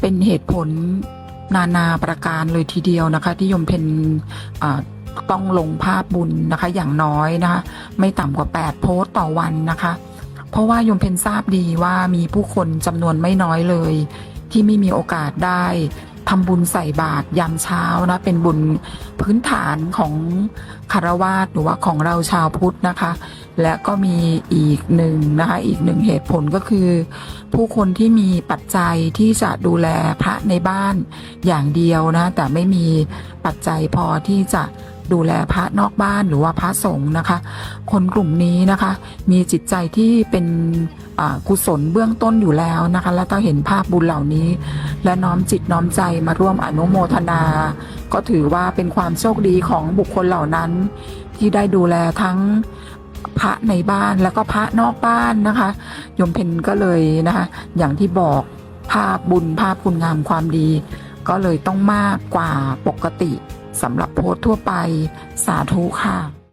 เป็นเหตุผลนานาประการเลยทีเดียวนะคะที่โยมเพนต้องลงภาพบุญนะคะ อย่างน้อยนะคะไม่ต่ำกว่า 8 โพสต์ต่อวันนะคะ เพราะว่าโยมเพนทราบดีว่ามีผู้คนจำนวนไม่น้อยเลย ที่ไม่มีโอกาสได้ทำบุญใส่บาตรยามเช้านะเป็นบุญพื้นฐานของคารวาสหรือว่าของเราชาวพุทธนะคะ และก็มีอีกหนึ่งนะคะอีกหนึ่งเหตุผลก็คือ ผู้คนที่มีปัจจัยที่จะดูแลพระในบ้านอย่างเดียวนะแต่ไม่มีปัจจัยพอที่จะดูแลพระนอกบ้านหรือว่าพระสงฆ์นะคะ คนกลุ่มนี้นะคะ มีจิตใจที่เป็นกุศลเบื้องต้นอยู่แล้วนะคะ แล้วก็เห็นภาพบุญเหล่านี้ และน้อมจิตน้อมใจมาร่วมอนุโมทนา ก็ถือว่าเป็นความโชคดีของบุคคลเหล่านั้น ที่ได้ดูแลทั้ง พระในบ้านแล้วก็พระนอกบ้านนะคะโยมเพนก็เลยนะคะ อย่างที่บอกภาพบุญภาพคุณงามความดี ก็เลยต้องมากกว่าปกติสำหรับโพสทั่วไปสาธุค่ะ